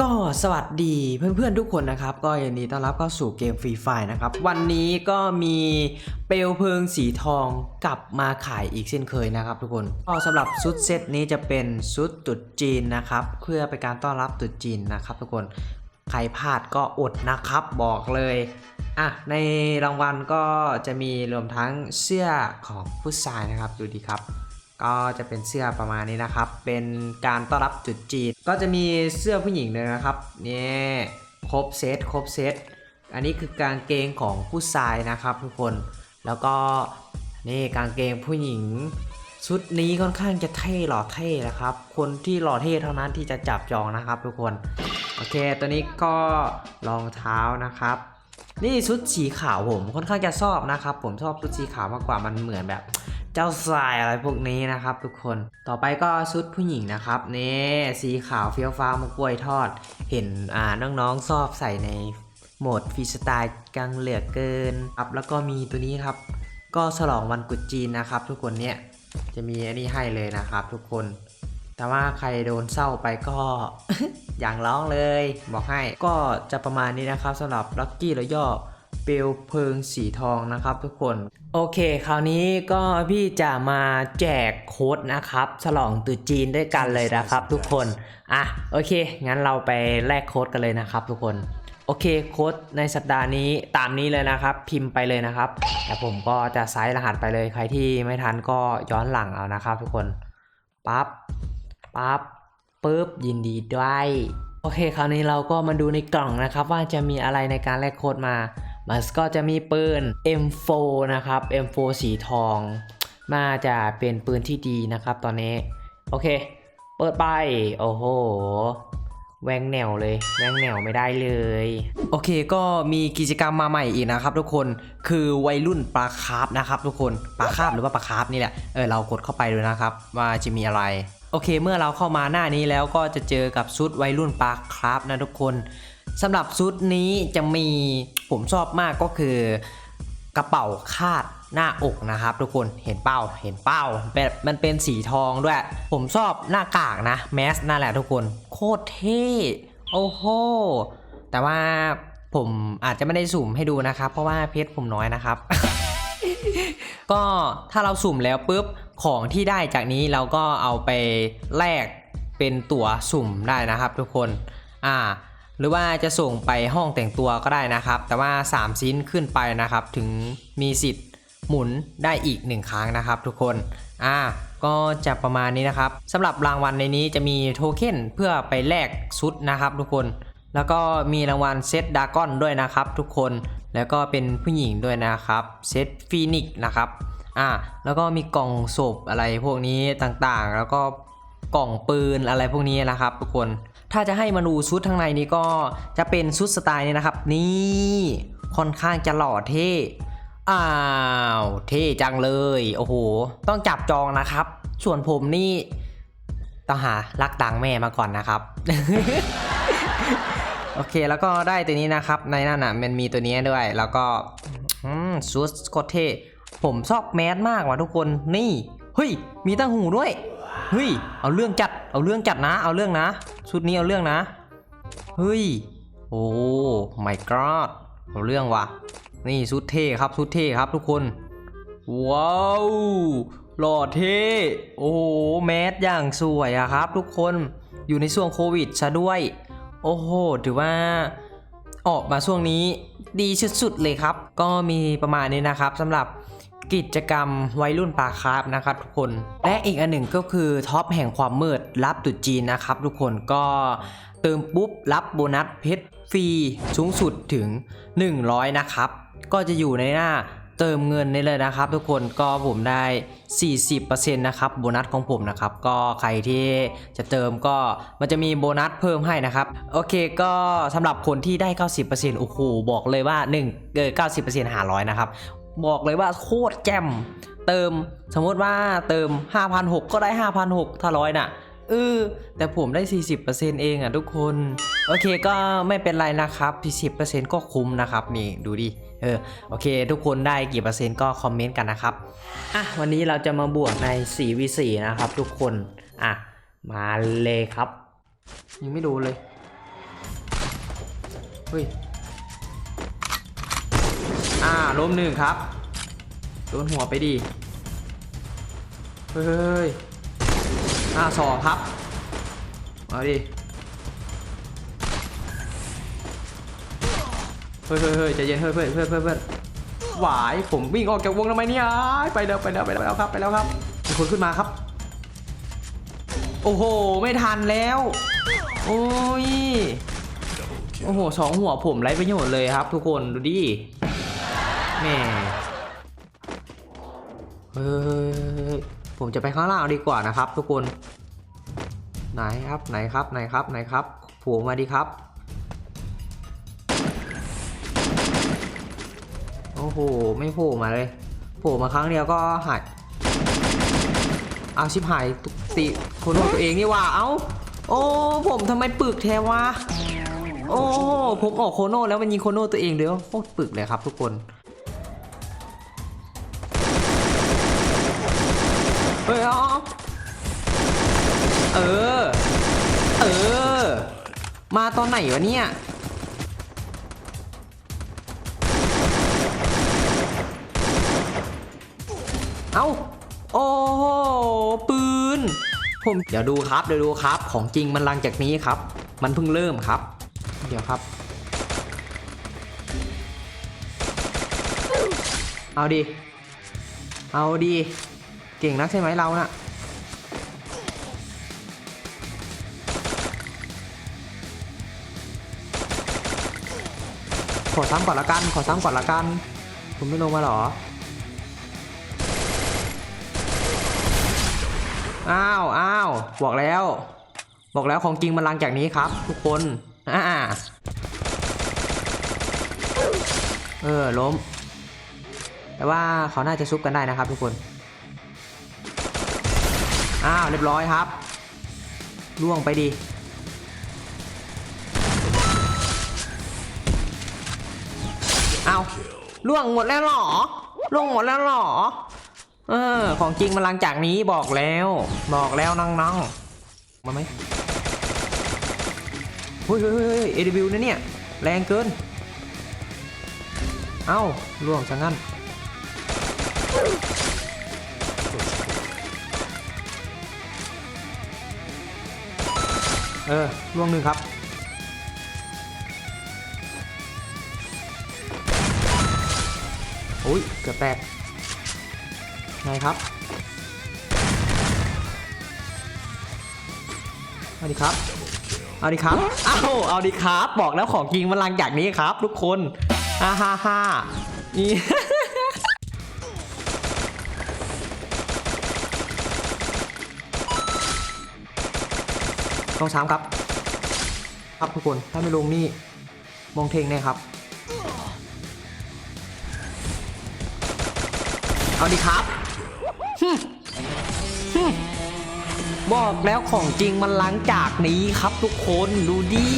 ก็สวัสดีเพื่อนๆทุกคนนะครับ ก็ยินดีต้อนรับเข้าสู่เกมฟรีไฟนะครับ วันนี้ก็มีเปลวเพลิงสีทองกลับมาขายอีกเช่นเคยนะครับทุกคนก็สำหรับชุดเซตนี้จะเป็นชุดตรุษจีนนะครับ เพื่อเป็นการต้อนรับตรุษจีนนะครับ ทุกคนใครพลาดก็อดนะครับบอกเลยอะในรางวัลก็จะมีรวมทั้งเสื้อของผู้ชายนะครับดูดีครับ ก็จะเป็นเสื้อประมาณนี้นะครับ เป็นการต้อนรับจุดจีนก็จะมีเสื้อผู้หญิงเลยนะครับนี่ครบเซตครบเซตอันนี้คือกางเกงของผู้ชายนะครับทุกคนแล้วก็นี่กางเกงผู้หญิงชุดนี้ค่อนข้างจะเท่หล่อเท่นะครับ คนที่หล่อเท่เท่านั้นที่จะจับจองนะครับทุกคน โอเค ตัวนี้ก็รองเท้านะครับ นี่ชุดสีขาวผมค่อนข้างจะชอบนะครับ ผมชอบชุดสีขาวมากกว่ามันเหมือนแบบ จ้าสายอะไรพวกนี้นะครับ ทุกคน ต่อไปก็ชุดผู้หญิงนะครับนี่สีขาวเฟี้ยวฟ้าวมะกล้วยทอด เห็นอ่าน้องๆชอบใส่ในโหมดฟรีสไตล์กังเหลือเกินครับแล้วก็มีตัวนี้ครับ ก็ฉลองวันกุจีนนะครับ ทุกคนเนี่ยจะมีอันนี้ให้เลยนะครับ ทุกคน แต่ว่าใครโดนเศร้าไปก็อย่างร้องเลย บอกให้ก็จะประมาณนี้นะครับสำหรับลั c กี้แล้วย่อ เปลวเพลิงสีทองนะครับทุกคน โอเค คราวนี้ก็พี่จะมาแจกโค้ดนะครับ ฉลองตุจีนด้วยกันเลยนะครับ ทุกคน อะโอเค งั้นเราไปแลกโค้ดกันเลยนะครับ ทุกคนโอเคโค้ดในสัปดาห์นี้ตามนี้เลยนะครับ พิมพ์ไปเลยนะครับแต่ผมก็จะไซส์รหัสไปเลยใครที่ไม่ทันก็ย้อนหลังเอานะครับ ทุกคนปั๊บปั๊บปึ๊บยินดีด้วยโอเค คราวนี้เราก็มาดูในกล่องนะครับ ว่าจะมีอะไรในการแลกโค้ดมา มันก็จะมีปืน M4 นะครับ M4 สีทองน่าจะเป็นปืนที่ดีนะครับตอนนี้ โอเค เปิดไป โอ้โห แวงแนวเลย แวงแนวไม่ได้เลย โอเคก็มีกิจกรรมมาใหม่อีกนะครับทุกคน คือวัยรุ่นปลาคาร์ฟนะครับทุกคน ปลาคาร์ฟหรือว่าปลาคาร์ฟนี่แหละ เออเรากดเข้าไปดูนะครับ ว่าจะมีอะไร โอเค เมื่อเราเข้ามาหน้านี้แล้วก็จะเจอกับชุดวัยรุ่นปลาคาร์ฟนะทุกคน สำหรับชุดนี้จะมีผมชอบมากก็คือกระเป๋าคาดหน้าอกนะครับ ทุกคนเห็นเป้าเห็นเป้าแบบมันเป็นสีทองด้วย ผมชอบหน้ากากนะแมสนั่นแหละทุกคน โคตรเท่โอ้โหแต่ว่าผมอาจจะไม่ได้สุ่มให้ดูนะครับ เพราะว่าเพชรผมน้อยนะครับ ก็ถ้าเราสุ่มแล้วปุ๊บของที่ได้จากนี้เราก็เอาไปแลกเป็นตั๋วสุ่มได้นะครับ ทุกคน อ่า หรือว่าจะส่งไปห้องแต่งตัวก็ได้นะครับ แต่ว่า 3 ชิ้นขึ้นไปนะครับ ถึงมีสิทธิ์หมุนได้อีก 1 ครั้งนะครับทุกคนอ่าก็จะประมาณนี้นะครับสำหรับรางวัลในนี้จะมีโทเค็นเพื่อไปแลกชุดนะครับทุกคน แล้วก็มีรางวัลเซตดากอนด้วยนะครับ ทุกคนแล้วก็เป็นผู้หญิงด้วยนะครับเซตฟีนิกนะครับอ่าแล้วก็มีกล่องศพอะไรพวกนี้ต่างๆ แล้วก็กล่องปืนอะไรพวกนี้นะครับ ทุกคน ถ้าจะให้มาดูชุดข้างในนี้ก็จะเป็นชุดสไตล์นี้นะครับ นี่ค่อนข้างจะหล่อเท่อ้าวเท่จังเลยโอ้โห ต้องจับจองนะครับ ส่วนผมนี่ต้องหารักดังแม่มาก่อนนะครับ โอเคแล้วก็ได้ตัวนี้นะครับ ในนั่นน่ะมันมีตัวนี้ด้วย แล้วก็ชุดโคตรเท่ผมชอบแมสมากว่ะทุกคนนี่เฮ้ยมีตั้งหูด้วย เฮ้ย เอาเรื่องจัด เอาเรื่องจัดนะ เอาเรื่องนะ ชุดนี้เอาเรื่องนะ เฮ้ย โอ้ my god เอาเรื่องว่ะ นี่ชุดเท่ครับชุดเท่ครับทุกคน ว้าวหล่อเท่ โอ้โห แมสอย่างสวยอะครับ ทุกคน อยู่ในช่วงโควิดซะด้วย โอ้โห ถือว่าออกมาช่วงนี้ดีสุดๆเลยครับ ก็มีประมาณนี้นะครับสำหรับ กิจกรรมวัยรุ่นปลาคาร์ฟนะครับทุกคน และอีกอันหนึ่งก็คือท็อปแห่งความมืดรับตรุษจีนนะครับทุกคนก็เติมปุ๊บรับโบนัสเพชรฟรีสูงสุดถึง 100 นะครับ ก็จะอยู่ในหน้าเติมเงินนี่เลยนะครับ ทุกคนก็ผมได้ 40%นะครับโบนัสของผมนะครับ ก็ใครที่จะเติมก็มันจะมีโบนัสเพิ่มให้นะครับ โอเคก็สำหรับคนที่ได้ 90%โอ้โหบอกเลยว่า1เออ90%หาร้อยนะครับ บอกเลยว่าโคตรแจ่มเติมสมมติว่าเติม 5,600 ก็ได้ 5,600ถ้าร้อยน่ะเออแต่ผมได้ 40%เองอะทุกคน โอเคก็ไม่เป็นไรนะครับ40%ก็คุ้มนะครับนี่ดูดิเออโอเค ทุกคนได้กี่เปอร์เซ็นต์ก็คอมเมนต์กันนะครับอะวันนี้เราจะมาบวกใน 4v4 นะครับทุกคนอะมาเลยครับ ยังไม่ดูเลย เฮ้ย อ่าล้มหนึ่งครับ โดนหัวไปดี เฮ้ยอ่าสองครับ มาดิ เฮ้ยเฮ้ยเฮ้ยใจเย็นเฮ้ยเพื่อนเพื่อนเพื่อนเพื่อนหวายผมวิ่งออกจากวงทำไมเนี่ยไปแล้วไปแล้วไปแล้วครับไปแล้วครับมีคนขึ้นมาครับ โอ้โห ไม่ทันแล้ว โอ้ยโอ้โหสองหัวผมไร้ประโยชน์เลยครับ ทุกคนดูดิ แม่เฮ้ยผมจะไปข้างล่างดีกว่านะครับ ทุกคน ไหนครับไหนครับไหนครับไหนครับผล่มาดีครับ โอ้โห ไม่โผล่มาเลยโผล่มาครั้งเดียวก็หายเอาชิบหายตุกติโคนโนตัวเองนี่ว่า เอ้า โอ้ ผมทำไมปึกแทวะ โอ้ ผมออกโคโน่แล้วมันยิงโคโน่ตัวเองเด้อโคตรปึกเลยครับทุกคน เฮ้ยเอาเอเออ เออ มาตอนไหนวะเนี่ย เอาโอ้โห ปืน ผมเดี๋ยวดูครับ เดี๋ยวดูครับ ของจริงมันลังจากนี้ครับ มันเพิ่งเริ่มครับ เดี๋ยวครับ เอาดิเอาดิ เก่งนักใช่ไหมเราน่ะขอซ้ำก่อนละกัน ขอซ้ำก่อนละกัน คุณไม่ลงมาหรอ อ้าวอ้าวบอกแล้ว บอกแล้วของจริงมันลังจากนี้ครับ ทุกคน อ่า เออล้ม แต่ว่าเขาน่าจะซุบกันได้นะครับทุกคน อ้าวเรียบร้อยครับล่วงไปดีเอาล่วงหมดแล้วหรอล่วงหมดแล้วหรอ เออ ของจริงมันหลังจากนี้บอกแล้ว บอกแล้วน้องๆ มาไหมเฮ้ยเฮ้ยเฮ้ยเอดบิวนะเนี่ย แรงเกิน เอ้าล่วงซะงั้น เออล่วงหนึ่งครับ โอ้ยเกือบแตก ไงครับ เอาดิครับ เอาดิครับ อ้าว เอาดิครับ บอกแล้วของจริงมันลังจากนี้ครับ ทุกคนฮ่าฮ่าฮ่านี่ ต้องช้ำครับ ครับทุกคนถ้าไม่ลงนี่มองเทงแน่ครับ เอาดีครับบอกแล้วของจริงมันหลังจากนี้ครับทุกคนดูดิ